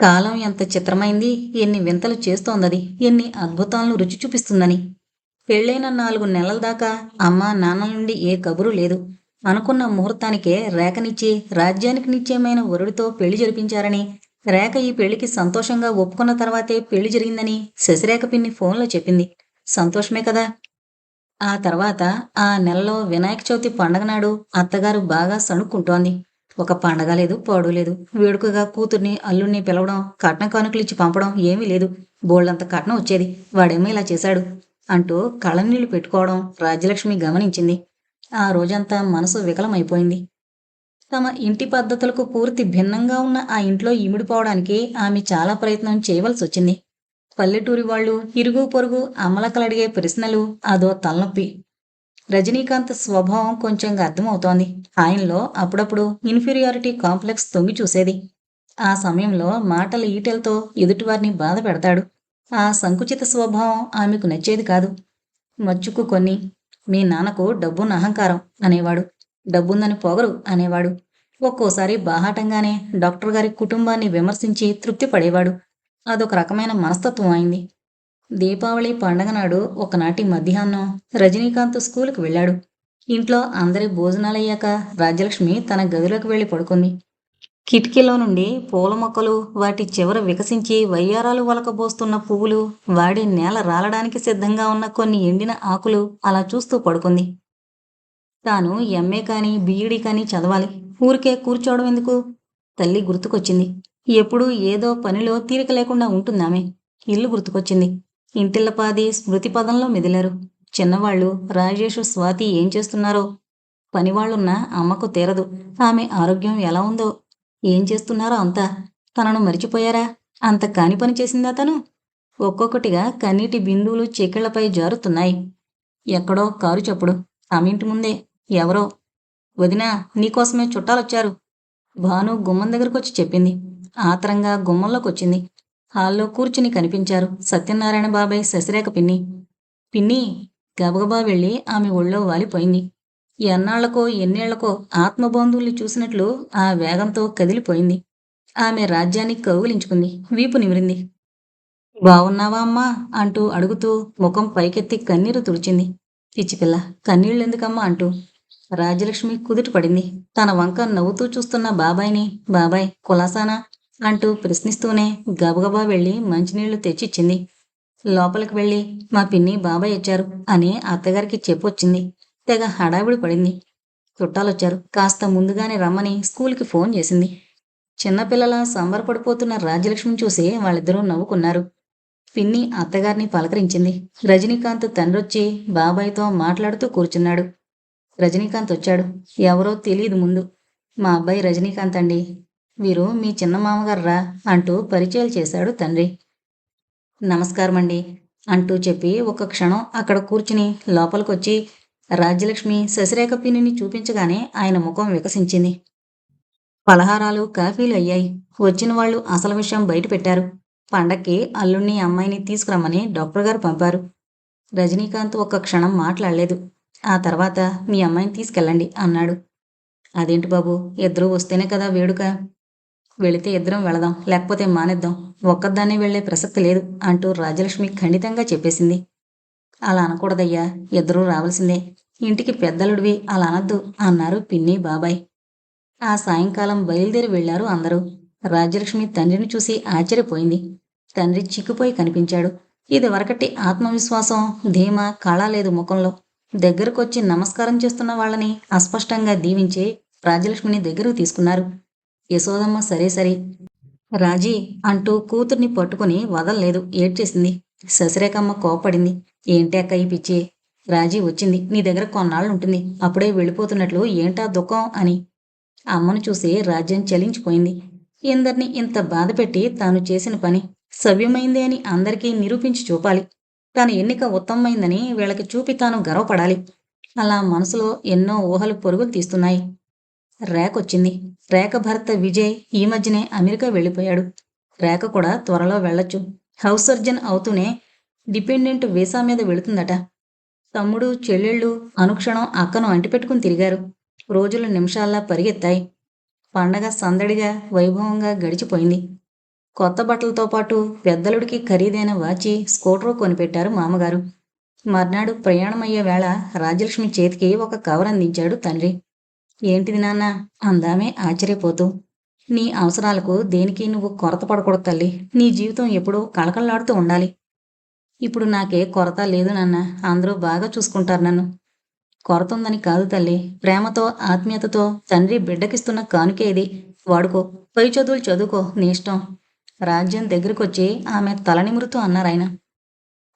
కాలం ఎంత చిత్రమైంది ఎన్ని వింతలు చేస్తోందది ఎన్ని అద్భుతాలను రుచి చూపిస్తుందని. పెళ్ళైన నాలుగు నెలల దాకా అమ్మ నాన్నల నుండి ఏ కబురు లేదు. అనుకున్న ముహూర్తానికే రేఖనిచ్చి రాజ్యానికి నిశ్చయమైన వరుడితో పెళ్ళి జరిపించారని రేఖ ఈ పెళ్ళికి సంతోషంగా ఒప్పుకున్న తర్వాతే పెళ్ళి జరిగిందని శశిరేఖ పిన్ని ఫోన్లో చెప్పింది. సంతోషమే కదా. ఆ తర్వాత ఆ నెలలో వినాయక చవితి పండగ నాడు అత్తగారు బాగా సణుక్కుంటోంది. ఒక పండగ లేదు పాడు లేదు. వేడుకగా కూతుర్ని అల్లుణ్ణి పిలవడం కట్నం కానుకలు ఇచ్చి పంపడం ఏమీ లేదు. బోళ్ళంత కట్నం వచ్చేది. వాడేమో ఇలా చేశాడు అంటూ కళ్ళనీళ్ళు పెట్టుకోవడం రాజ్యలక్ష్మి గమనించింది. ఆ రోజంతా మనసు వికలమైపోయింది. తమ ఇంటి పద్ధతులకు పూర్తి భిన్నంగా ఉన్న ఆ ఇంట్లో ఇమిడిపోవడానికి ఆమె చాలా ప్రయత్నం చేయవలసి వచ్చింది. పల్లెటూరి వాళ్ళు ఇరుగు పొరుగు అమలకలడిగే ప్రశ్నలు అదో తలనొప్పి. రజనీకాంత్ స్వభావం కొంచెంగా అర్థమవుతోంది. ఆయనలో అప్పుడప్పుడు ఇన్ఫీరియారిటీ కాంప్లెక్స్ తొంగి చూసేది. ఆ సమయంలో మాటల ఈటెలతో ఎదుటివారిని బాధ పెడతాడు. ఆ సంకుచిత స్వభావం ఆమెకు నచ్చేది కాదు. మచ్చుకు కొన్ని మీ నాన్నకు డబ్బున్న అహంకారం అనేవాడు. డబ్బుందని పొగరు అనేవాడు. ఒక్కోసారి బాహాటంగానే డాక్టర్ గారి కుటుంబాన్ని విమర్శించి తృప్తి పడేవాడు అదొక రకమైన మనస్తత్వం అయింది. దీపావళి పండగ నాడు ఒకనాటి మధ్యాహ్నం రజనీకాంత్ స్కూల్కి వెళ్ళాడు. ఇంట్లో అందరి భోజనాలయ్యాక రాజ్యలక్ష్మి తన గదిలోకి వెళ్ళి పడుకుంది. కిటికీలో నుండి పూల మొక్కలు వాటి చివర వికసించి వయ్యారాలు వలకబోస్తున్న పువ్వులు వాడి నేల రాలడానికి సిద్ధంగా ఉన్న కొన్ని ఎండిన ఆకులు అలా చూస్తూ పడుకుంది. తాను ఎంఏ కానీ బీఈడీ కానీ చదవాలి. ఊరికే కూర్చోవడం ఎందుకు? తల్లి గుర్తుకొచ్చింది. ఎప్పుడూ ఏదో పనిలో తీరిక లేకుండా ఉంటుందామె. ఇల్లు గుర్తుకొచ్చింది. ఇంటిల్లపాది స్మృతి పదంలో మెదిలారు. చిన్నవాళ్ళు రాజేషు స్వాతి ఏం చేస్తున్నారో? పనివాళ్ళున్న అమ్మకు తీరదు. ఆమె ఆరోగ్యం ఎలా ఉందో? ఏం చేస్తున్నారో అంతా? తనను మరిచిపోయారా? అంత కాని పని చేసిందా తను? ఒక్కొక్కటిగా కన్నీటి బిందువులు చీకళ్ళపై జారుతున్నాయి. ఎక్కడో కారు చప్పుడు. ఆమె ఇంటి ముందే. ఎవరో? వదినా నీకోసమే చుట్టాలొచ్చారు. భాను గుమ్మం దగ్గరకొచ్చి చెప్పింది. ఆత్రంగా గుమ్మంలోకి వచ్చింది హాల్లో కూర్చుని కనిపించారు సత్యనారాయణ బాబాయ్ శశిరేఖ పిన్ని. పిన్ని గబగబా వెళ్ళి ఆమె ఒళ్ళో వాలిపోయింది. ఎన్నాళ్ళకో ఎన్నేళ్ళకో ఆత్మబంధువుల్ని చూసినట్లు ఆ వేగంతో కదిలిపోయింది. ఆమె రాజ్యాన్ని కౌగిలించుకుంది వీపు నిమిరింది. బావున్నావా అమ్మా? అంటూ అడుగుతూ ముఖం పైకెత్తి కన్నీరు తుడిచింది. పిచ్చిపిల్ల కన్నీళ్ళెందుకమ్మా? అంటూ రాజలక్ష్మి కుదుట పడింది. తన వంక నవ్వుతూ చూస్తున్న బాబాయ్ని బాబాయ్ కులాసానా? అంటూ ప్రశ్నిస్తూనే గబగబా వెళ్ళి మంచినీళ్ళు తెచ్చిచ్చింది. లోపలికి వెళ్ళి మా పిన్ని బాబాయ్ వచ్చారు అని అత్తగారికి చెప్పొచ్చింది. తెగ హడావిడి పడింది. చుట్టాలొచ్చారు. కాస్త ముందుగానే రమ్మని స్కూల్కి ఫోన్ చేసింది. చిన్నపిల్లల సంబరపడిపోతున్న రాజ్యలక్ష్మిని చూసి వాళ్ళిద్దరూ నవ్వుకున్నారు. పిన్ని అత్తగారిని పలకరించింది. రజనీకాంత్ తండ్రొచ్చి బాబాయ్తో మాట్లాడుతూ కూర్చున్నాడు. రజనీకాంత్ వచ్చాడు. ఎవరో తెలియదు ముందు. మా అబ్బాయి రజనీకాంత్ అండి. వీరు మీ చిన్న మామగార్రా అంటూ పరిచయాలు చేశాడు తండ్రి. నమస్కారం అండి అంటూ చెప్పి ఒక క్షణం అక్కడ కూర్చుని లోపలికొచ్చి రాజ్యలక్ష్మి శశిరేఖ పిన్నిని చూపించగానే ఆయన ముఖం వికసించింది. పలహారాలు కాఫీలు అయ్యాయి. వచ్చిన వాళ్ళు అసలు విషయం బయట పెట్టారు. పండక్కి అల్లుణ్ణి అమ్మాయిని తీసుకురమ్మని డాక్టర్ గారు పంపారు. రజనీకాంత్ ఒక్క క్షణం మాట్లాడలేదు. ఆ తర్వాత మీ అమ్మాయిని తీసుకెళ్ళండి అన్నాడు. అదేంటి బాబు ఇద్దరూ వస్తేనే కదా వేడుక? వెళితే ఇద్దరం వెళదాం లేకపోతే మానేద్దాం. ఒక్కదాన్నే వెళ్ళే ప్రసక్తి లేదు అంటూ రాజలక్ష్మి ఖండితంగా చెప్పేసింది. అలా అనకూడదయ్యా ఇద్దరూ రావాల్సిందే. ఇంటికి పెద్దలుడివి అలా అనద్దు అన్నారు పిన్ని బాబాయ్. ఆ సాయంకాలం బయలుదేరి వెళ్ళారు అందరూ. రాజ్యలక్ష్మి తండ్రిని చూసి ఆశ్చర్యపోయింది. తండ్రి చిక్కుపోయి కనిపించాడు. ఇది వరకటి ఆత్మవిశ్వాసం ధీమా కళ లేదు ముఖంలో. దగ్గరకొచ్చి నమస్కారం చేస్తున్న వాళ్ళని అస్పష్టంగా దీవించి రాజలక్ష్మిని దగ్గరకు తీసుకున్నారు. యశోదమ్మ సరే సరే. రాజీ అంటూ కూతుర్ని పట్టుకుని వదలలేదు. ఏడ్చేసింది. శశిరేఖమ్మ కోపడింది ఏంటి అక్క ఈ పిచ్చి? రాజీ వచ్చింది. నీ దగ్గర కొన్నాళ్ళు ఉంటుంది అప్పుడే వెళ్ళిపోతున్నట్లు ఏంటా దుఃఖం అని. అమ్మను చూసి రాజ్యం చలించిపోయింది. ఇందర్ని ఇంత బాధపెట్టి తాను చేసిన పని సవ్యమైందే అని అందరికీ నిరూపించి చూపాలి. తన ఎన్నిక ఉత్తమమైందని వీళ్ళకి చూపి తాను గర్వపడాలి. అలా మనసులో ఎన్నో ఊహలు పొరుగులు తీస్తున్నాయి. రేఖ వచ్చింది రేఖ భర్త విజయ్ ఈ మధ్యనే అమెరికా వెళ్ళిపోయాడు. రేఖ కూడా త్వరలో వెళ్ళొచ్చు. హౌస్ సర్జన్ అవుతూనే డిపెండెంట్ వీసా మీద వెళుతుందట. తమ్ముడు చెల్లెళ్ళు అనుక్షణం అక్కను అంటిపెట్టుకుని తిరిగారు. రోజులు నిమిషాల్లా పరిగెత్తాయి. పండగ సందడిగా వైభవంగా గడిచిపోయింది. కొత్త బట్టలతో పాటు పెద్దలుడికి ఖరీదైన వాచి స్కూటరు కొనిపెట్టారు మామగారు. మర్నాడు ప్రయాణమయ్యే వేళ రాజలక్ష్మి చేతికి ఒక కవర్ అందించాడు తండ్రి. ఏంటిది నాన్న? అందామే ఆశ్చర్యపోతూ. నీ అవసరాలకు దేనికి నువ్వు కొరత పడకూడదు తల్లి. నీ జీవితం ఎప్పుడూ కళకళలాడుతూ ఉండాలి. ఇప్పుడు నాకే కొరత లేదు నాన్న. అందరూ బాగా చూసుకుంటారు నన్ను. కొరత ఉందని కాదు తల్లి. ప్రేమతో ఆత్మీయతతో తండ్రి బిడ్డకిస్తున్న కానుకే ఇది వాడుకో. పై చదువులు చదువుకో. నీ ఇష్టం. రాజ్యం దగ్గరకొచ్చి ఆమె తలనిమురుతూ అన్నారాయన.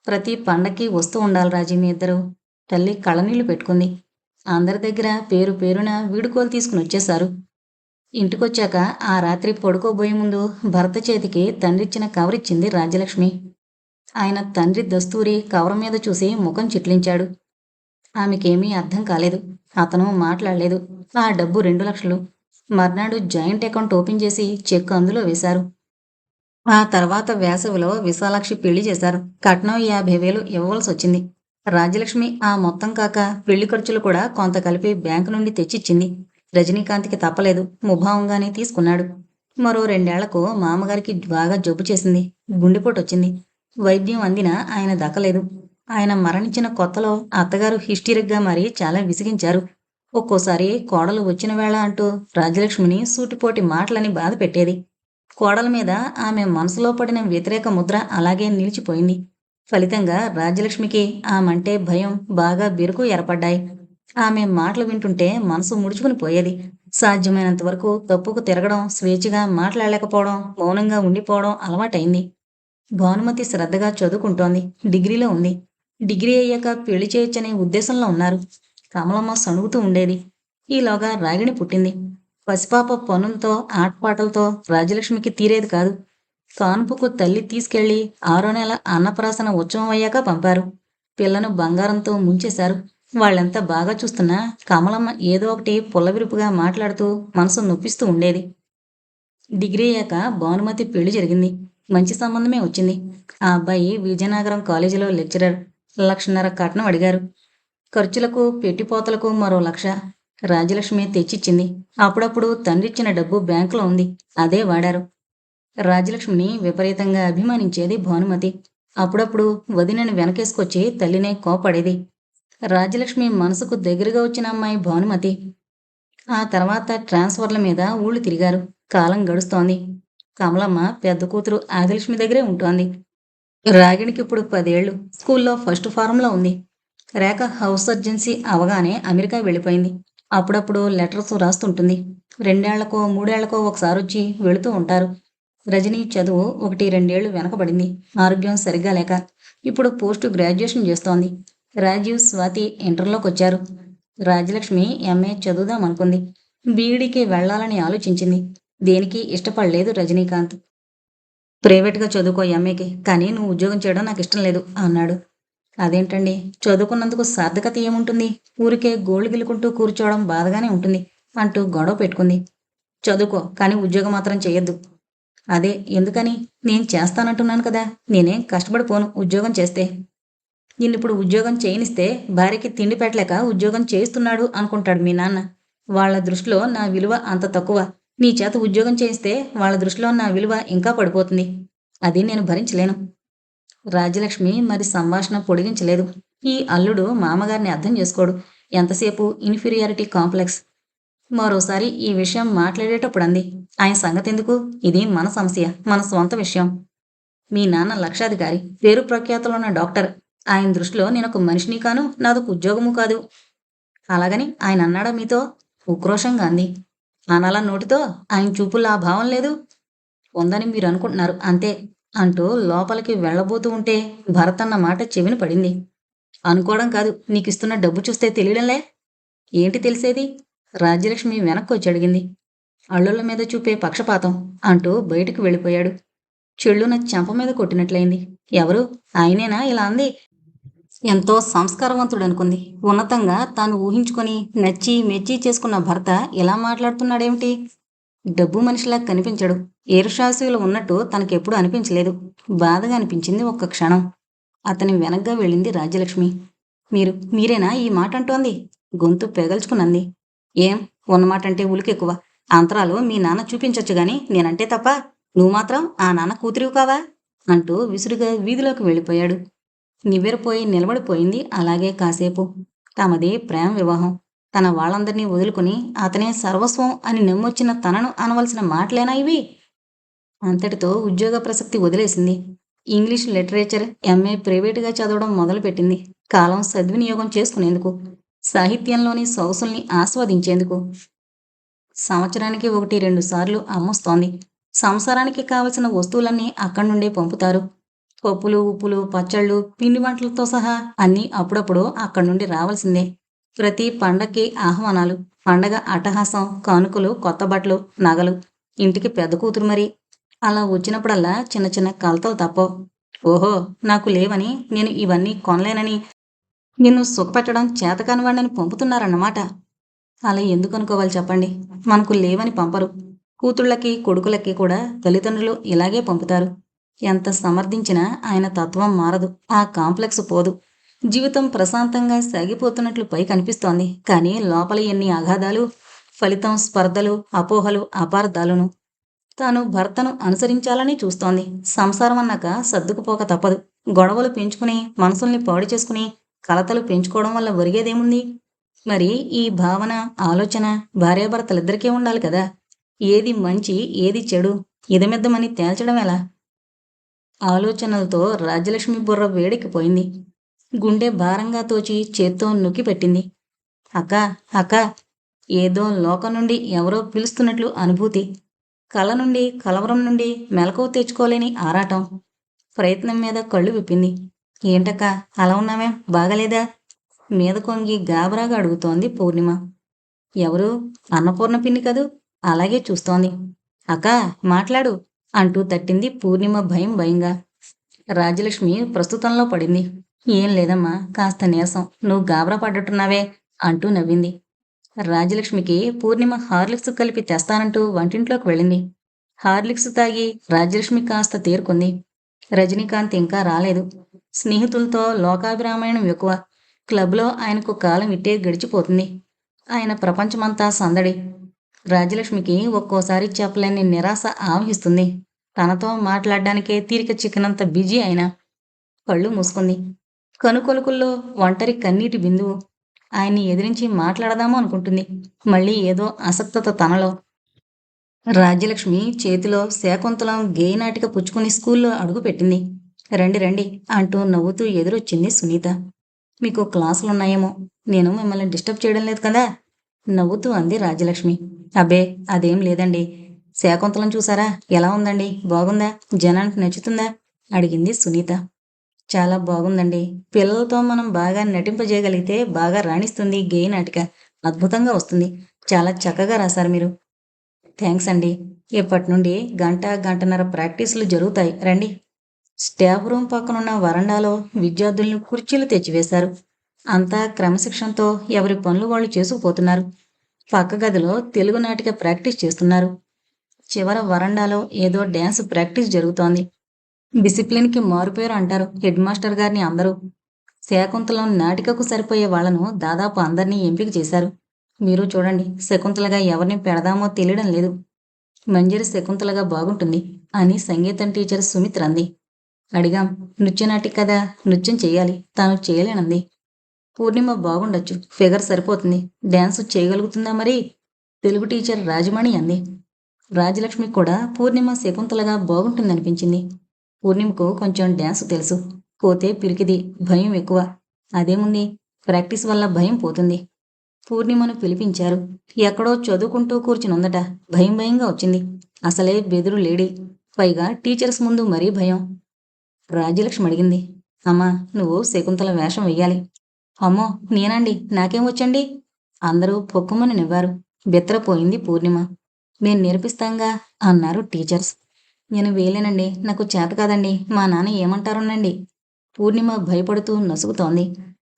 ప్రతి పండక్కి వస్తూ ఉండాలి రాజీ మీ ఇద్దరు. తల్లి కళ్ళనీళ్ళు పెట్టుకుంది. అందరి దగ్గర పేరు పేరున వీడుకోలు తీసుకుని వచ్చేశారు. ఇంటికొచ్చాక ఆ రాత్రి పడుకోబోయే ముందు భర్త చేతికి తండ్రిచ్చిన కవర్ ఇచ్చింది రాజ్యలక్ష్మి. ఆయన తండ్రి దస్తూరి కవర్ మీద చూసి ముఖం చిట్లించాడు. ఆమెకేమీ అర్థం కాలేదు. అతను మాట్లాడలేదు. ఆ డబ్బు రెండు లక్షలు. మర్నాడు జాయింట్ అకౌంట్ ఓపెన్ చేసి చెక్ అందులో వేశారు. ఆ తర్వాత వేసవిలో విశాలాక్షి పెళ్ళి చేశారు. కట్నం యాభై వేలు ఇవ్వవలసి వచ్చింది రాజ్యలక్ష్మి ఆ మొత్తం కాక పెళ్ళి ఖర్చులు కూడా కొంత కలిపి బ్యాంకు నుండి తెచ్చిచ్చింది. రజనీకాంత్కి తప్పలేదు. ముభావంగానే తీసుకున్నాడు. మరో రెండేళ్ళకు మామగారికి బాగా జబ్బు చేసింది. గుండెపోటు వచ్చింది వైద్యం అందినా ఆయన దక్కలేదు. ఆయన మరణించిన కొత్తలో అత్తగారు హిస్టీరిక్గా మారి చాలా విసిగించారు. ఒక్కోసారి కోడలు వచ్చిన వేళ అంటూ రాజలక్ష్మిని సూటిపోటి మాటలని బాధ పెట్టేది కోడల మీద ఆమె మనసులో పడిన వ్యతిరేక ముద్ర అలాగే నిలిచిపోయింది. ఫలితంగా రాజ్యలక్ష్మికి ఆమంటే భయం బాగా బిరుకు ఏర్పడ్డాయి. ఆమె మాటలు వింటుంటే మనసు ముడుచుకుని పోయేది. సాధ్యమైనంత వరకు తప్పుకు తిరగడం స్వేచ్ఛగా మాట్లాడలేకపోవడం మౌనంగా ఉండిపోవడం అలవాటైంది. భానుమతి శ్రద్ధగా చదువుకుంటోంది. డిగ్రీలో ఉంది. డిగ్రీ అయ్యాక పెళ్ళి చేయొచ్చనే ఉద్దేశంలో ఉన్నారు. కమలమ్మ సణుగుతూ ఉండేది. ఈలోగా రాగిణి పుట్టింది. పసిపాప పనులతో ఆటపాటలతో రాజలక్ష్మికి తీరేది కాదు. కాన్పుకు తల్లి తీసుకెళ్ళి ఆరో నెల అన్నప్రాసన ఉత్సవం అయ్యాక పంపారు. పిల్లను బంగారంతో ముంచేశారు. వాళ్ళెంత బాగా చూస్తున్నా కమలమ్మ ఏదో ఒకటి పుల్లవిరుపుగా మాట్లాడుతూ మనసు నొప్పిస్తూ ఉండేది. డిగ్రీ అయ్యాక భానుమతి పెళ్ళి జరిగింది. మంచి సంబంధమే వచ్చింది. ఆ అబ్బాయి విజయనగరం కాలేజీలో లెక్చరర్. లక్షన్నర కట్నం అడిగారు. ఖర్చులకు పెట్టిపోతలకు మరో లక్ష రాజలక్ష్మి తెచ్చిచ్చింది. అప్పుడప్పుడు తండ్రిచ్చిన డబ్బు బ్యాంకులో ఉంది. అదే వాడారు. రాజలక్ష్మిని విపరీతంగా అభిమానించేది భానుమతి. అప్పుడప్పుడు వదినని వెనకేసుకొచ్చి తల్లినే కోపడేది రాజలక్ష్మి మనసుకు దగ్గరగా వచ్చిన అమ్మాయి భానుమతి. ఆ తర్వాత ట్రాన్స్ఫర్ల మీద ఊళ్ళు తిరిగారు. కాలం గడుస్తోంది. కమలమ్మ పెద్ద కూతురు ఆదిలక్ష్మి దగ్గరే ఉంటోంది. రాగిణికి ఇప్పుడు పదేళ్ళు స్కూల్లో ఫస్ట్ ఫారంలో ఉంది. రేఖ హౌస్ సర్జెన్సీ అవగానే అమెరికా వెళ్ళిపోయింది. అప్పుడప్పుడు లెటర్స్ రాస్తుంటుంది. రెండేళ్ళకో మూడేళ్ళకో ఒకసారి వచ్చి వెళుతూ ఉంటారు. రజనీ చదువు ఒకటి రెండేళ్ళు వెనకబడింది. ఆరోగ్యం సరిగ్గా లేక ఇప్పుడు పోస్ట్ గ్రాడ్యుయేషన్ చేస్తోంది. రాజీవ్ స్వాతి ఇంటర్లోకి వచ్చారు. రాజలక్ష్మి ఎంఏ చదువుదాం అనుకుంది. బీఈడీకి వెళ్ళాలని ఆలోచించింది. దేనికి ఇష్టపడలేదు రజనీకాంత్. ప్రైవేట్గా చదువుకో ఎంఏకి కానీ నువ్వు ఉద్యోగం చేయడం నాకు ఇష్టం లేదు అన్నాడు. అదేంటండి? చదువుకున్నందుకు సార్థకత ఏముంటుంది? ఊరికే గోల్డ్ గిలుకుంటూ కూర్చోవడం బాధగానే ఉంటుంది అంటూ గొడవ పెట్టుకుంది. చదువుకో కానీ ఉద్యోగం మాత్రం చేయొద్దు అదే ఎందుకని? నేను చేస్తానంటున్నాను కదా. నేనేం కష్టపడిపోను ఉద్యోగం చేస్తే. నిన్నిప్పుడు ఉద్యోగం చేయనిస్తే భార్యకి తిండి పెట్టలేక ఉద్యోగం చేస్తున్నాడు అనుకుంటాడు మీ నాన్న. వాళ్ళ దృష్టిలో నా విలువ అంత తక్కువ. నీ చేత ఉద్యోగం చేయిస్తే వాళ్ళ దృష్టిలో నా విలువ ఇంకా పడిపోతుంది. అది నేను భరించలేను. రాజ్యలక్ష్మి మరి సంభాషణ పొడిగించలేదు. ఈ అల్లుడు మామగారిని అర్థం చేసుకోడు. ఎంతసేపు ఇన్ఫీరియారిటీ కాంప్లెక్స్. మరోసారి ఈ విషయం మాట్లాడేటప్పుడు అంది ఆయన సంగతి ఎందుకు ఇది మన సమస్య మన స్వంత విషయం. మీ నాన్న లక్షాధికారి పేరు ప్రఖ్యాతలు ఉన్న డాక్టర్. ఆయన దృష్టిలో నేను ఒక మనిషిని కాను నాదొక ఉద్యోగము కాదు. అలాగని ఆయన అన్నాడా మీతో? ఉక్రోషంగా అంది. అనాల నోటితో ఆయన చూపుల్లో ఆ భావం లేదు. ఉందని మీరు అనుకుంటున్నారు అంతే అంటూ లోపలికి వెళ్ళబోతూ ఉంటే భరత్ అన్న మాట చెవిన పడింది. అనుకోవడం కాదు నీకు ఇస్తున్న డబ్బు చూస్తే తెలియడంలే. ఏంటి తెలిసేది? రాజ్యలక్ష్మి వెనక్కి వచ్చి అడిగింది. అల్లుల మీద చూపే పక్షపాతం అంటూ బయటికి వెళ్ళిపోయాడు. చెళ్ళున చెంప మీద కొట్టినట్లయింది. ఎవరు? ఆయనేనా? ఇలా అంది. ఎంతో సంస్కారవంతుడు అనుకుంది ఉన్నతంగా తాను ఊహించుకొని నచ్చి మెచ్చి చేసుకున్న భర్త ఇలా మాట్లాడుతున్నాడేమిటి? డబ్బు మనిషిలా కనిపించడు. ఈర్షాసులు ఉన్నట్టు తనకెప్పుడు అనిపించలేదు. బాధగా అనిపించింది ఒక్క క్షణం. అతని వెనగ్గా వెళ్ళింది రాజ్యలక్ష్మి. మీరు మీరేనా ఈ మాట అంటోంది గొంతు పెగల్చుకునంది. ఏం? ఉన్నమాట అంటే ఉలికెక్కువ. అంతరాలు మీ నాన్న చూపించొచ్చు గాని నేనంటే తప్ప నువ్వు మాత్రం ఆ నాన్న కూతురివి కావా? అంటూ విసురుగా వీధిలోకి వెళ్ళిపోయాడు. నివ్వెరపోయి నిలబడిపోయింది అలాగే కాసేపు. తమది ప్రేమ వివాహం. తన వాళ్ళందరినీ వదులుకుని అతనే సర్వస్వం అని నమ్మొచ్చిన తనను అనవలసిన మాటలేనా ఇవి? అంతటితో ఉద్యోగ ప్రసక్తి వదిలేసింది. ఇంగ్లీష్ లిటరేచర్ ఎంఏ ప్రైవేటుగా చదవడం మొదలుపెట్టింది. కాలం సద్వినియోగం చేసుకునేందుకు సాహిత్యంలోని సొగసుల్ని ఆస్వాదించేందుకు. సంవత్సరానికి ఒకటి రెండు సార్లు అమ్మొస్తోంది. సంసారానికి కావలసిన వస్తువులన్నీ అక్కడి నుండే పంపుతారు. పప్పులు ఉప్పులు పచ్చళ్ళు పిండి వంటలతో సహా అన్నీ అప్పుడప్పుడు అక్కడి నుండి రావాల్సిందే. ప్రతి పండక్కి ఆహ్వానాలు పండగ అట్టహాసం కానుకలు కొత్త బట్టలు నగలు. ఇంటికి పెద్ద కూతురు మరి. అలా వచ్చినప్పుడల్లా చిన్న చిన్న కలతలు తప్పవు. ఓహో నాకు లేవని నేను ఇవన్నీ కొనలేనని. నిన్ను సుఖపెట్టడం చేతకాని వాడిని పంపుతున్నారన్నమాట. అలా ఎందుకు అనుకోవాలి చెప్పండి? మనకు లేవని పంపరు. కూతుళ్ళకి కొడుకులకి కూడా తల్లిదండ్రులు ఇలాగే పంపుతారు. ఎంత సమర్థించినా ఆయన తత్వం మారదు. ఆ కాంప్లెక్స్ పోదు. జీవితం ప్రశాంతంగా సాగిపోతున్నట్లు పై కనిపిస్తోంది కానీ లోపల ఎన్ని అగాధాలు ఫలితం స్పర్ధలు అపోహలు అపార్థాలును తాను భర్తను అనుసరించాలని చూస్తోంది. సంసారం అన్నాక సర్దుకుపోక తప్పదు. గొడవలు పెంచుకుని మనసుల్ని పాడు చేసుకుని కలతలు పెంచుకోవడం వల్ల ఒరిగేదేముంది? మరి ఈ భావన ఆలోచన భార్యాభర్తలిద్దరికీ ఉండాలి కదా. ఏది మంచి ఏది చెడు ఇదమిద్దమని తేల్చడం ఎలా? ఆలోచనలతో రాజ్యలక్ష్మి బుర్ర వేడెక్కిపోయింది. గుండె భారంగా తోచి చేత్తో నొక్కి పెట్టింది. అక్క అక్క ఏదో లోకం నుండి ఎవరో పిలుస్తున్నట్లు అనుభూతి. కళ నుండి కలవరం నుండి మెలకువ తెచ్చుకోలేని ఆరాటం. ప్రయత్నం మీద కళ్ళు విప్పింది. ఏంటక్క అలా ఉన్నామే బాగలేదా? మీద కొంగి గాబరాగా అడుగుతోంది పూర్ణిమ. ఎవరు? అన్నపూర్ణ పిన్ని కదూ? అలాగే చూస్తోంది. అక్క మాట్లాడు అంటూ తట్టింది పూర్ణిమ భయం భయంగా. రాజ్యలక్ష్మి ప్రస్తుతంలో పడింది. ఏం లేదమ్మా కాస్త నీరసం. నువ్వు గాబరా పడ్డట్టున్నావే అంటూ నవ్వింది. రాజ్యలక్ష్మికి పూర్ణిమ హార్లిక్స్ కలిపి తెస్తానంటూ వంటింట్లోకి వెళ్ళింది. హార్లిక్స్ తాగి రాజ్యలక్ష్మి కాస్త తేరుకుంది. రజనీకాంత్ ఇంకా రాలేదు. స్నేహితులతో లోకాభిరామాయణం ఎక్కువ. క్లబ్లో ఆయనకు కాలం ఇట్టే గడిచిపోతుంది. ఆయన ప్రపంచమంతా సందడి. రాజ్యలక్ష్మికి ఒక్కోసారి చెప్పలేని నిరాశ ఆవహిస్తుంది. తనతో మాట్లాడడానికే తీరిక చిక్కనంత బిజీ అయినా కళ్ళు మూసుకుంది. కనుకొలుకుల్లో ఒంటరి కన్నీటి బిందువు. ఆయన్ని ఎదిరించి మాట్లాడదాము అనుకుంటుంది. మళ్ళీ ఏదో అసక్తత తనలో. రాజ్యలక్ష్మి చేతిలో శేకుంతలం గేయనాటిక పుచ్చుకుని స్కూల్లో అడుగుపెట్టింది. రండి రండి అంటూ నవ్వుతూ ఎదురొచ్చింది సునీత. మీకు క్లాసులు ఉన్నాయేమో నేను మిమ్మల్ని డిస్టర్బ్ చేయడం లేదు కదా? నవ్వుతూ అంది రాజ్యలక్ష్మి అబ్బే అదేం లేదండి. శాకుంతలం చూసారా? ఎలా ఉందండి? బాగుందా? జనానికి నచ్చుతుందా? అడిగింది సునీత. చాలా బాగుందండి. పిల్లలతో మనం బాగా నటింపజేయగలిగితే బాగా రాణిస్తుంది గేయ నాటిక. అద్భుతంగా వస్తుంది. చాలా చక్కగా రాశారు మీరు. థ్యాంక్స్ అండి. ఇప్పటి నుండి గంట గంటన్నర ప్రాక్టీసులు జరుగుతాయి. రండి. స్టాఫ్ రూమ్ పక్కనున్న వరండాలో విద్యార్థులను కుర్చీలు తెచ్చివేశారు. అంతా క్రమశిక్షణతో ఎవరి పనులు వాళ్ళు చేసుకుపోతున్నారు. పక్క గదిలో తెలుగు నాటిక ప్రాక్టీస్ చేస్తున్నారు. చివర వరండాలో ఏదో డ్యాన్స్ ప్రాక్టీస్ జరుగుతోంది. డిసిప్లిన్కి మారుపేరు అంటారు హెడ్ మాస్టర్ గారిని అందరూ. శాకుంతలం నాటికకు సరిపోయే వాళ్ళను దాదాపు అందరినీ ఎంపిక చేశారు. మీరు చూడండి శకుంతలగా ఎవరిని పెడదామో తెలియడం లేదు. మంజరి శకుంతలగా బాగుంటుంది అని సంగీతం టీచర్ సుమిత్ర అంది. అడిగాం. నృత్యనాటి కదా నృత్యం చేయాలి. తాను చేయలేనంది. పూర్ణిమ బాగుండొచ్చు. ఫిగర్ సరిపోతుంది. డ్యాన్స్ చేయగలుగుతుందా మరి? తెలుగు టీచర్ రాజమణి అంది. రాజలక్ష్మి కూడా పూర్ణిమ శకుంతలగా బాగుంటుందనిపించింది. పూర్ణిమకు కొంచెం డ్యాన్స్ తెలుసు. పోతే పిరికిది భయం ఎక్కువ. అదేముంది? ప్రాక్టీస్ వల్ల భయం పోతుంది. పూర్ణిమను పిలిపించారు. ఎక్కడో చదువుకుంటూ కూర్చునుందట. భయం భయంగా వచ్చింది. అసలే బెదురు లేడీ. పైగా టీచర్స్ ముందు మరీ భయం. రాజ్యలక్ష్మి అడిగింది. అమ్మా నువ్వు శకుంతల వేషం వెయ్యాలి. అమ్మో నేనండి నాకేం వచ్చండి? అందరూ పొక్కుమని నివ్వారు. బెత్తరపోయింది పూర్ణిమ. నేను నేర్పిస్తాంగా అన్నారు టీచర్స్. నేను వేయలేనండి నాకు చేత కాదండి మా నాన్న ఏమంటారోనండి? పూర్ణిమ భయపడుతూ నసుగుతోంది.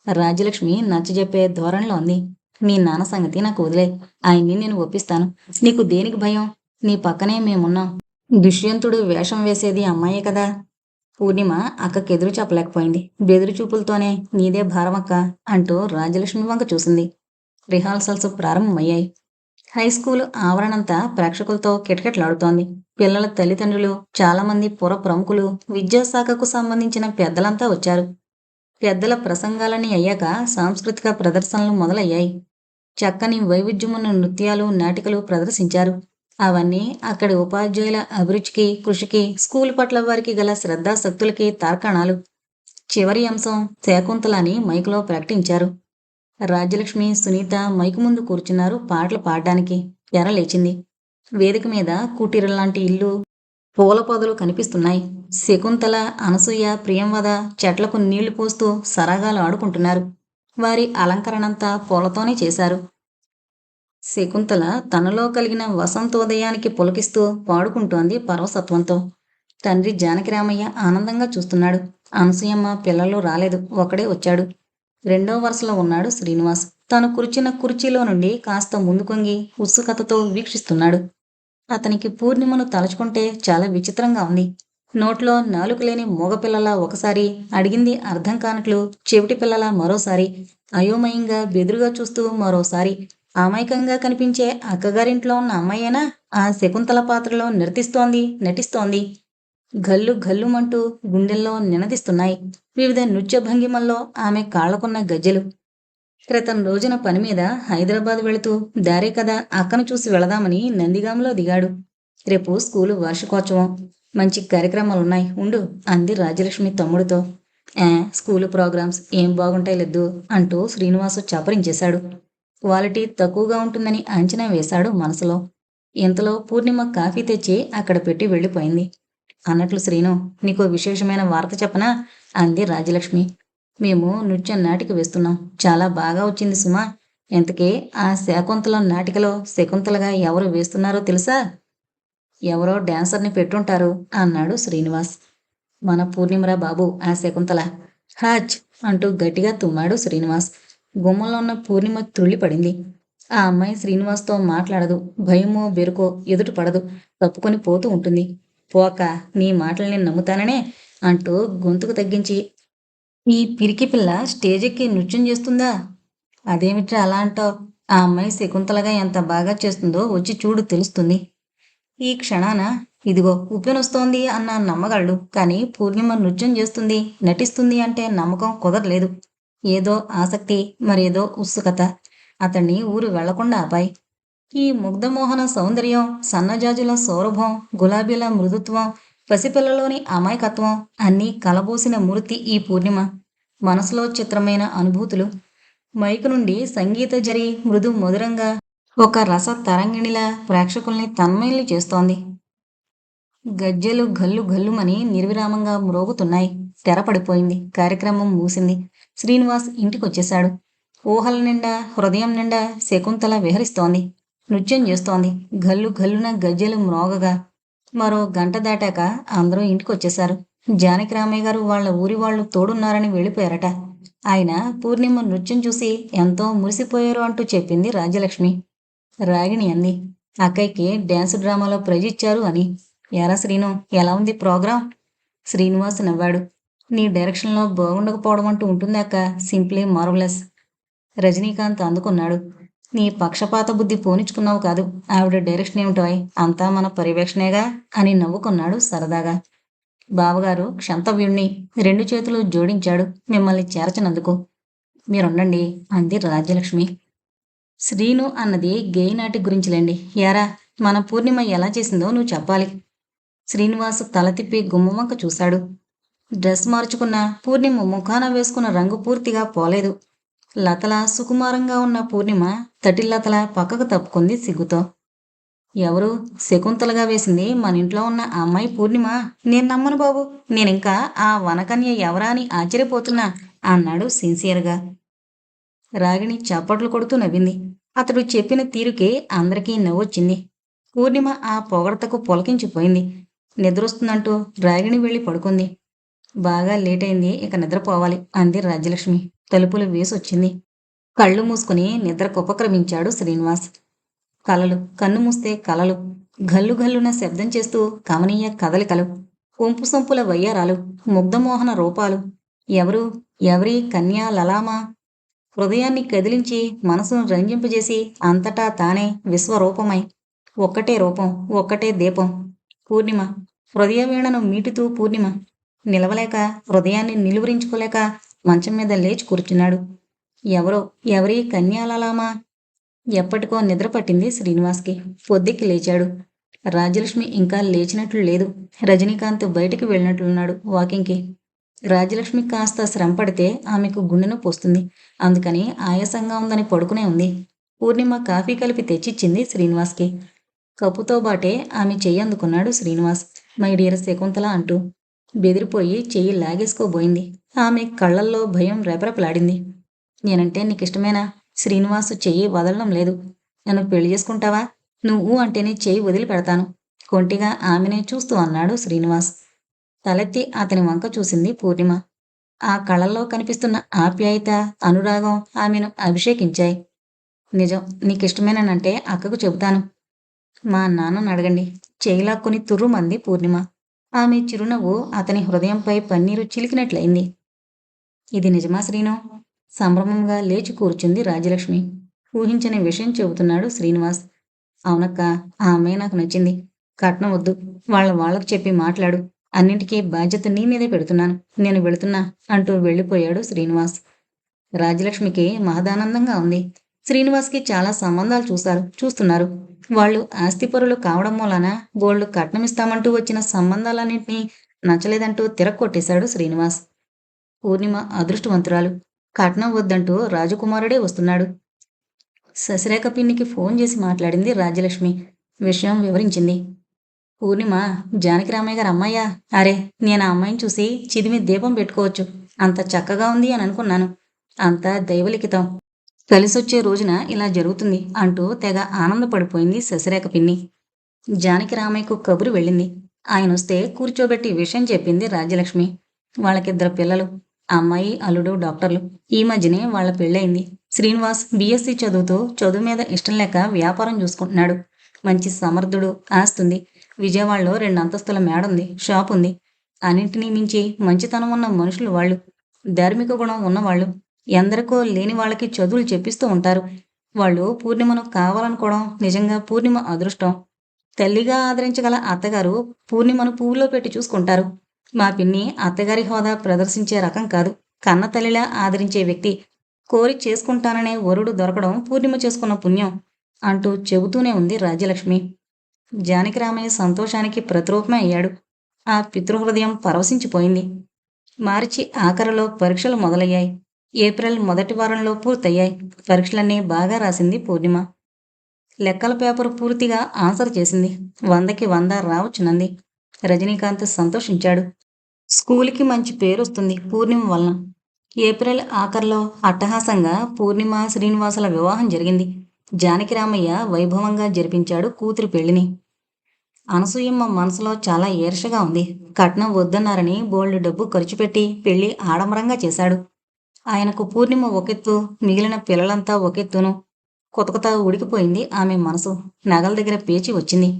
రాజ్యలక్ష్మి నచ్చజెప్పే ధోరణిలో ఉంది. మీ నాన్న సంగతి నాకు వదిలే. ఆయన్ని నేను ఒప్పిస్తాను. నీకు దేనికి భయం? నీ పక్కనే మేమున్నాం. దుష్యంతుడు వేషం వేసేది అమ్మాయే కదా. పూర్ణిమ అక్కకెదురు చెప్పలేకపోయింది. బెదురు చూపులతోనే నీదే భారమక్క అంటూ రాజలక్ష్మి వంక చూసింది. రిహార్సల్స్ ప్రారంభమయ్యాయి. హై స్కూల్ ఆవరణంతా ప్రేక్షకులతో కిటకిటలాడుతోంది. పిల్లల తల్లిదండ్రులు చాలామంది పుర ప్రముఖులు విద్యాశాఖకు సంబంధించిన పెద్దలంతా వచ్చారు. పెద్దల ప్రసంగాలన్నీ అయ్యాక సాంస్కృతిక ప్రదర్శనలు మొదలయ్యాయి. చక్కని వైవిధ్యమున్న నృత్యాలు నాటికలు ప్రదర్శించారు. అవన్నీ అక్కడి ఉపాధ్యాయుల అభిరుచికి కృషికి స్కూల్ పట్ల వారికి గల శ్రద్ధాశక్తులకి తార్కాణాలు. చివరి అంశం శకుంతల అని మైకులో ప్రకటించారు. రాజ్యలక్ష్మి సునీత మైకు ముందు కూర్చున్నారు పాటలు పాడడానికి. ఎర లేచింది. వేదిక మీద కుటీర లాంటి ఇల్లు పూల పొదలు కనిపిస్తున్నాయి. శకుంతల అనసూయ ప్రియంవద చెట్లకు నీళ్ళు పోస్తూ సరగాలు ఆడుకుంటున్నారు. వారి అలంకరణంతా పూలతోనే చేశారు. శకుంతల తనలో కలిగిన వసంతోదయానికి పులకిస్తూ పాడుకుంటోంది పరవసత్వంతో తండ్రి జానకిరామయ్య ఆనందంగా చూస్తున్నాడు. అనసూయమ్మ పిల్లలు రాలేదు. ఒకడే వచ్చాడు. రెండో వరుసలో ఉన్నాడు శ్రీనివాస్. తను కూర్చున్న కుర్చీలో నుండి కాస్త ముందుకొంగి ఉత్సుకతతో వీక్షిస్తున్నాడు. అతనికి పూర్ణిమను తలుచుకుంటే చాలా విచిత్రంగా ఉంది. నోట్లో నాలుక లేని మూగపిల్లల ఒకసారి అడిగింది అర్థం కానట్లు చెవిటి పిల్లల మరోసారి. అయోమయంగా బెదురుగా చూస్తూ మరోసారి. అమాయకంగా కనిపించే అక్కగారింట్లో ఉన్న అమ్మాయేనా ఆ శకుంతల పాత్రలో నర్తిస్తోంది నటిస్తోంది. గల్లు గల్లుమంటూ గుండెల్లో నినదిస్తున్నాయి. వివిధ నృత్య భంగిమల్లో ఆమె కాళ్ళకున్న గజ్జెలు. క్రితం రోజున పని మీద హైదరాబాద్ వెళుతూ దారే కదా అక్కను చూసి వెళదామని నందిగాంలో దిగాడు. రేపు స్కూలు వార్షికోత్సవం. మంచి కార్యక్రమాలున్నాయి. ఉండు అంది రాజలక్ష్మి తమ్ముడితో. ఏ స్కూలు ప్రోగ్రామ్స్ ఏం బాగుంటాయి లేదు అంటూ శ్రీనివాసు చపరించేశాడు. క్వాలిటీ తక్కువగా ఉంటుందని అంచనా వేశాడు మనసులో. ఇంతలో పూర్ణిమ కాఫీ తెచ్చి అక్కడ పెట్టి వెళ్ళిపోయింది. అన్నట్లు శ్రీను నీకు విశేషమైన వార్త చెప్పనా? అంది రాజలక్ష్మి. మేము నృత్యం నాటిక వేస్తున్నాం. చాలా బాగా వచ్చింది సుమా. ఇంతకీ ఆ శాకుంతలం నాటికలో శకుంతలగా ఎవరు వేస్తున్నారో తెలుసా? ఎవరో డాన్సర్ని పెట్టుంటారు అన్నాడు శ్రీనివాస్. మన పూర్ణిమరా బాబు ఆ శకుంతల. హాచ్ అంటూ గట్టిగా తుమ్మాడు శ్రీనివాస్. గుమ్మంలో ఉన్న పూర్ణిమ తుళ్ళిపడింది ఆ అమ్మాయి శ్రీనివాస్తో మాట్లాడదు భయమో బెరుకో ఎదుట పడదు తప్పుకొని పోతూ ఉంటుంది. పోక నీ మాటలు నేను నమ్ముతాననే అంటూ గొంతుకు తగ్గించి ఈ పిరికి పిల్ల స్టేజ్ ఎక్కి నృత్యం చేస్తుందా? అదేమిట్రా అలా అంటావు? ఆ అమ్మాయి శకుంతలగా ఎంత బాగా చేస్తుందో వచ్చి చూడు తెలుస్తుంది. ఈ క్షణాన ఇదిగో ఉప్పెనొస్తోంది అన్న నమ్మగలడు కానీ పూర్ణిమ నృత్యం చేస్తుంది నటిస్తుంది అంటే నమ్మకం కుదరలేదు. ఏదో ఆసక్తి మరేదో ఉత్సుకత. అతన్ని ఊరు వెళ్ళకుండా ఆపాయి ఈ ముగ్ధమోహన సౌందర్యం సన్నజాజుల సౌరభం గులాబీల మృదుత్వం పసిపిల్లలోని అమాయకత్వం అన్నీ కలబోసిన మూర్తి ఈ పూర్ణిమ. మనసులో చిత్రమైన అనుభూతులు. మైకు నుండి సంగీత జరి మృదు మధురంగా ఒక రస తరంగిణిలా ప్రేక్షకుల్ని తన్మయులు చేస్తోంది. గజ్జెలు గల్లు గల్లుమని నిర్విరామంగా మ్రోగుతున్నాయి. తెర పడిపోయింది కార్యక్రమం మూసింది శ్రీనివాస్ ఇంటికొచ్చేశాడు. ఊహల నిండా హృదయం నిండా శకుంతల విహరిస్తోంది. నృత్యం చేస్తోంది. గల్లు గల్లున గజ్జెలు మ్రోగగా. మరో గంట దాటాక అందరూ ఇంటికొచ్చేశారు. జానకి రామయ్య గారు వాళ్ళ ఊరి వాళ్ళు తోడున్నారని వెళ్ళిపోయారట. ఆయన పూర్ణిమ నృత్యం చూసి ఎంతో మురిసిపోయారు అంటూ చెప్పింది రాజ్యలక్ష్మి. రాగిణి అంది. అక్కయ్యకి డ్యాన్స్ డ్రామాలో ప్రైజ్ ఇచ్చారు అని. ఎరా శ్రీను ఎలా ఉంది ప్రోగ్రాం? శ్రీనివాస్ నవ్వాడు. నీ డైరెక్షన్లో బాగుండకపోవడం అంటూ ఉంటుంది అక్క. Simply marvellous. రజనీకాంత్ అందుకున్నాడు. నీ పక్షపాత బుద్ధి పోనిచ్చుకున్నావు కాదు. ఆవిడ డైరెక్షన్ ఏమిటోయ్ అంతా మన పర్యవేక్షణేగా అని నవ్వుకున్నాడు సరదాగా. బావగారు క్షంతవ్యుణ్ణి రెండు చేతులు జోడించాడు మిమ్మల్ని చేర్చనందుకు. మీరుండండి అంది రాజ్యలక్ష్మి. శ్రీను అన్నది గేయినాటి గురించిలేండి. యారా మన పూర్ణిమ ఎలా చేసిందో నువ్వు చెప్పాలి. శ్రీనివాస్ తల తిప్పి గుమ్మవంక చూశాడు. డ్రెస్ మార్చుకున్న పూర్ణిమ ముఖాన వేసుకున్న రంగు పూర్తిగా పోలేదు. లతల సుకుమారంగా ఉన్న పూర్ణిమ తటిల్లతల పక్కకు తప్పుకుంది సిగ్గుతో. ఎవరు శకుంతలగా వేసింది మన ఇంట్లో ఉన్న అమ్మాయి పూర్ణిమ? నేను నమ్మను బాబు నేనింకా ఆ వనకన్య ఎవరా అని ఆశ్చర్యపోతున్నా అన్నాడు సిన్సియర్గా. రాగిణి చప్పట్లు కొడుతూ నవ్వింది. అతడు చెప్పిన తీరుకే అందరికీ నవ్వొచ్చింది. పూర్ణిమ ఆ పొగడతకు పొలకించిపోయింది. నిద్రొస్తుందంటూ రాగిణి వెళ్ళి పడుకుంది. బాగా లేట్ అయింది ఇక నిద్రపోవాలి అంది రాజ్యలక్ష్మి. తలుపులు వేసొచ్చింది. కళ్ళు మూసుకుని నిద్రకు ఉపక్రమించాడు శ్రీనివాస్. కలలు కన్ను మూస్తే కలలు గల్లు గల్లున శబ్దం చేస్తూ కమనీయ కదలికలు ఒంపు సొంపుల వయ్యారాలు ముగ్ధమోహన రూపాలు. ఎవరు? ఎవరి కన్యా లలామా? హృదయాన్ని కదిలించి మనసును రంజింపజేసి అంతటా తానే విశ్వరూపమై ఒక్కటే రూపం ఒక్కటే దీపం. పూర్ణిమ హృదయ వీణను మీటుతూ పూర్ణిమ. నిలవలేక హృదయాన్ని నిలువరించుకోలేక మంచం మీద లేచి కూర్చున్నాడు. ఎవరో ఎవరి కన్యాలలామా ఎప్పటికో నిద్ర పట్టింది శ్రీనివాస్కి. పొద్దుకి లేచాడు. రాజలక్ష్మి ఇంకా లేచినట్లు లేదు. రజనీకాంత్ బయటికి వెళ్ళినట్లున్నాడు వాకింగ్కి. రాజలక్ష్మి కాస్త శ్రమ పడితే ఆమెకు గుండెను పోస్తుంది. అందుకని ఆయాసంగా ఉందని పడుకునే ఉంది. పూర్ణిమ కాఫీ కలిపి తెచ్చిచ్చింది శ్రీనివాస్కి. కప్పుతో బాటే ఆమె చెయ్యి అందుకున్నాడు శ్రీనివాస్. మై డియర్ శకుంతల అంటూ బెదిరిపోయి చెయ్యి లాగేసుకోబోయింది. ఆమె కళ్ళల్లో భయం రెపరెపలాడింది. నేనంటే నీకు ఇష్టమేనా శ్రీనివాస్ చెయ్యి వదలడం లేదు. నన్ను పెళ్ళి చేసుకుంటావా? నువ్వు అంటేనే చెయ్యి వదిలి పెడతాను కొంటిగా ఆమెనే చూస్తూ అన్నాడు శ్రీనివాస్. తలెత్తి అతని వంక చూసింది పూర్ణిమ. ఆ కళ్ళల్లో కనిపిస్తున్న ఆప్యాయత అనురాగం ఆమెను అభిషేకించాయి. నిజం నీకిష్టమేనంటే అక్కకు చెబుతాను. మా నాన్నను అడగండి. చేయిలాక్కుని తుర్రుమంది పూర్ణిమ. ఆమె చిరునవ్వు అతని హృదయంపై పన్నీరు చిలికినట్లయింది. ఇది నిజమా శ్రీను? సంభ్రమంగా లేచి కూర్చుంది రాజలక్ష్మి ఊహించని విషయం చెబుతున్నాడు శ్రీనివాస్. అవునక్క ఆ అమ్మాయి నాకు నచ్చింది. కట్నం వద్దు. వాళ్ళ వాళ్ళకు చెప్పి మాట్లాడు. అన్నింటికీ బాధ్యత నీ మీదే పెడుతున్నాను. నేను వెళుతున్నా అంటూ వెళ్ళిపోయాడు శ్రీనివాస్. రాజలక్ష్మికి మహదానందంగా ఉంది. శ్రీనివాస్కి చాలా సంబంధాలు చూశారు చూస్తున్నారు. వాళ్ళు ఆస్తిపరులు కావడం వలన గోల్డ్ కట్నమిస్తామంటూ వచ్చిన సంబంధాలన్నింటినీ నచ్చలేదంటూ తిరక్కొట్టేశాడు శ్రీనివాస్. పూర్ణిమ అదృష్టవంతురాలు. కట్నం వద్దంటూ రాజకుమారుడే వస్తున్నాడు. శశిరేఖ పిన్నికి ఫోన్ చేసి మాట్లాడింది రాజ్యలక్ష్మి. విషయం వివరించింది. పూర్ణిమ జానకి రామయ్య గారు అమ్మాయ్యా? అరే నేను ఆ అమ్మాయిని చూసి చిదిమి దీపం పెట్టుకోవచ్చు. అంత చక్కగా ఉంది అని అనుకున్నాను. అంతా దైవలిఖితం. కలిసొచ్చే రోజున ఇలా జరుగుతుంది అంటూ తెగ ఆనందపడిపోయింది శశిరేఖ పిన్ని. జానకి రామయ్యకు కబురు వెళ్ళింది. ఆయన వస్తే కూర్చోబెట్టి విషయం చెప్పింది రాజ్యలక్ష్మి. వాళ్ళకిద్దరు పిల్లలు అమ్మాయి అల్లుడు డాక్టర్లు. ఈ మధ్యనే వాళ్ళ పెళ్ళయింది. శ్రీనివాస్ బీఎస్సీ చదువుతూ చదువు మీద ఇష్టం లేక వ్యాపారం చూసుకుంటున్నాడు. మంచి సమర్థుడు ఆస్తుంది. విజయవాడలో రెండు అంతస్తుల మేడుంది షాప్ ఉంది అన్నింటినీ మించి మంచితనం ఉన్న మనుషులు వాళ్ళు. ధార్మిక గుణం ఉన్నవాళ్ళు. ఎందరికో లేని వాళ్ళకి చదువులు చెప్పిస్తూ ఉంటారు. వాళ్ళు పూర్ణిమను కావాలనుకోవడం నిజంగా పూర్ణిమ అదృష్టం. తల్లిగా ఆదరించగల అత్తగారు పూర్ణిమను పువ్వులో పెట్టి చూసుకుంటారు. మా పిన్ని అత్తగారి హోదా ప్రదర్శించే రకం కాదు. కన్న తల్లిలా ఆదరించే వ్యక్తి. కోరి చేసుకుంటాననే వరుడు దొరకడం పూర్ణిమ చేసుకున్న పుణ్యం అంటూ చెబుతూనే ఉంది రాజ్యలక్ష్మి. జానకి రామయ్య సంతోషానికి ప్రతిరూపమే అయ్యాడు. ఆ పితృహృదయం పరవశించిపోయింది. మార్చి ఆఖరిలో పరీక్షలు మొదలయ్యాయి. ఏప్రిల్ మొదటి వారంలో పూర్తయ్యాయి. పరీక్షలన్నీ బాగా రాసింది పూర్ణిమ. లెక్కల పేపర్ పూర్తిగా ఆన్సర్ చేసింది. వందకి వంద రావచ్చునంది రజనీకాంత్ సంతోషించాడు. స్కూల్కి మంచి పేరు వస్తుంది పూర్ణిమ వలన. ఏప్రిల్ ఆఖర్లో అట్టహాసంగా పూర్ణిమ శ్రీనివాసుల వివాహం జరిగింది. జానకిరామయ్య వైభవంగా జరిపించాడు కూతురి పెళ్ళిని. అనసూయమ్మ మనసులో చాలా ఈర్షగా ఉంది. కట్నం వద్దన్నారని బోల్డ్ డబ్బు ఖర్చు పెట్టి పెళ్ళి ఆడంబరంగా చేశాడు. ఆయనకు పూర్ణిమ ఒకెత్తు మిగిలిన పిల్లలంతా ఒకెత్తును. కొత్త కొత్త ఉడికిపోయింది ఆమె మనసు. నగల దగ్గర పేచి వచ్చింది.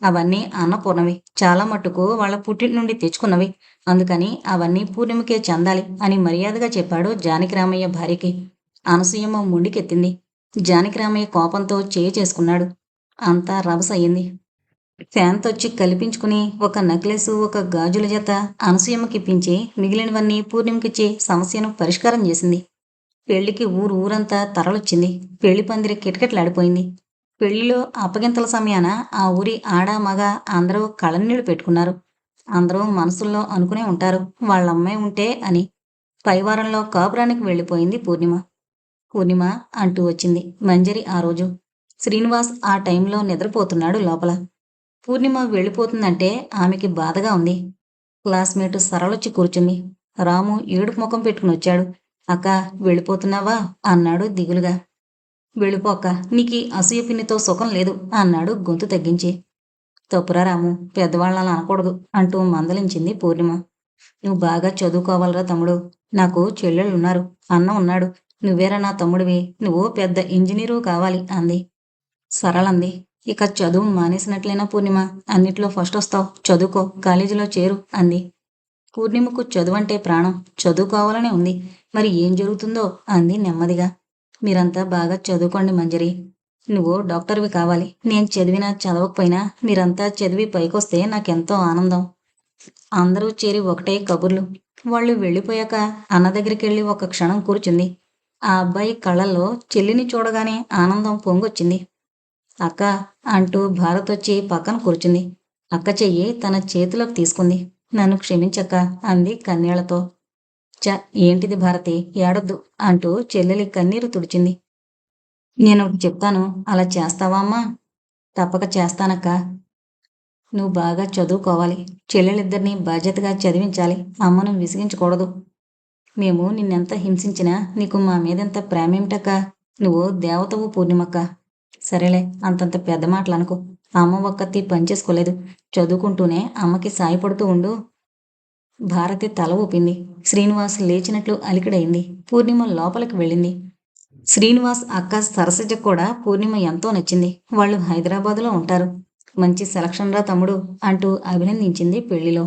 అవన్నీ అన్నపూర్ణవి. చాలా మట్టుకు వాళ్ళ పుట్టిన నుండి తెచ్చుకున్నవి. అందుకని అవన్నీ పూర్ణిమకే చెందాలి అని మర్యాదగా చెప్పాడు జానకిరామయ్య భార్యకి. అనసూయమ్మ ముండికెత్తింది. జానకిరామయ్య కోపంతో చేయి చేసుకున్నాడు. అంతా రభస ఫ్యాన్ తొచ్చి కల్పించుకుని ఒక నెక్లెస్ ఒక గాజుల జత అనసూయమ్మకి ఇప్పించి మిగిలినవన్నీ పూర్ణిమకిచ్చి సమస్యను పరిష్కారం చేసింది. పెళ్ళికి ఊరు ఊరంతా తరలొచ్చింది. పెళ్ళి పందిరి కిటకిటలాడిపోయింది. పెళ్ళిలో అప్పగింతల సమయాన ఆ ఊరి ఆడ మగ అందరూ కళ్ళనీళ్ళు పెట్టుకున్నారు. అందరూ మనసుల్లో అనుకునే ఉంటారు వాళ్ళ అమ్మాయి ఉంటే అని. పైవారంలో కాపురానికి వెళ్ళిపోయింది పూర్ణిమ. పూర్ణిమ అంటూ వచ్చింది మంజరి ఆ రోజు. శ్రీనివాస్ ఆ టైంలో నిద్రపోతున్నాడు లోపల. పూర్ణిమ వెళ్ళిపోతుందంటే ఆమెకి బాధగా ఉంది. క్లాస్మేట్ సరళొచ్చి కూర్చుంది. రాము ఏడుపు ముఖం పెట్టుకుని వచ్చాడు. అక్క వెళ్ళిపోతున్నావా? అన్నాడు దిగులుగా. వెళ్ళిపోక నీకి అసూయ పిన్నితో సుఖం లేదు అన్నాడు గొంతు తగ్గించి. తప్పురా రాము పెద్దవాళ్ళని అనకూడదు అంటూ మందలించింది పూర్ణిమ. నువ్వు బాగా చదువుకోవాలరా తమ్ముడు. నాకు చెల్లెళ్ళు ఉన్నారు అన్న ఉన్నాడు. నువ్వేరా నా తమ్ముడివి? నువ్వు పెద్ద ఇంజనీరు కావాలి అంది. సరళంది ఇక చదువు మానేసినట్లేనా పూర్ణిమ? అన్నిట్లో ఫస్ట్ వస్తావు. చదువుకో. కాలేజీలో చేరు అంది. పూర్ణిమకు చదువు అంటే ప్రాణం చదువుకోవాలనే ఉంది. మరి ఏం జరుగుతుందో? అంది నెమ్మదిగా. మీరంతా బాగా చదువుకోండి మంజరి. నువ్వు డాక్టర్వి కావాలి. నేను చదివినా చదవకపోయినా మీరంతా చదివి పైకొస్తే నాకెంతో ఆనందం. అందరూ చేరి ఒకటే కబుర్లు. వాళ్ళు వెళ్ళిపోయాక అన్న దగ్గరికి వెళ్ళి ఒక క్షణం కూర్చుంది. ఆ అబ్బాయి కళ్ళల్లో చెల్లిని చూడగానే ఆనందం పొంగొచ్చింది. అక్క అంటూ భారత్ వచ్చి పక్కన కూర్చుంది. అక్క చెయ్యి తన చేతిలోకి తీసుకుంది. నన్ను క్షమించక్క అంది కన్నీళ్ళతో. చ ఏంటిది భారతి? ఏడొద్దు అంటూ చెల్లెలి కన్నీరు తుడిచింది. నేను చెప్తాను అలా చేస్తావా అమ్మా? తప్పక చేస్తానక్క. నువ్వు బాగా చదువుకోవాలి. చెల్లెలిద్దరినీ బాధ్యతగా చదివించాలి. అమ్మను విసిగించకూడదు. మేము నిన్నెంత హింసించినా నీకు మా మీదెంత ప్రేమేమిటక్క? నువ్వు దేవతవు పూర్ణిమక్క. సరేలే అంతంత పెద్ద మాటలు అనుకో అమ్మ ఒక్కతి పనిచేసుకోలేదు. చదువుకుంటూనే అమ్మకి సాయపడుతూ ఉండు. భారతి తల ఊపింది. శ్రీనివాస్ లేచినట్లు అలికిడైంది. పూర్ణిమ లోపలికి వెళ్ళింది. శ్రీనివాస్ అక్క సరసజ కూడా పూర్ణిమ ఎంతో నచ్చింది. వాళ్ళు హైదరాబాదులో ఉంటారు. మంచి సెలక్షన్ రా తమ్ముడు అంటూ అభినందించింది పెళ్ళిలో.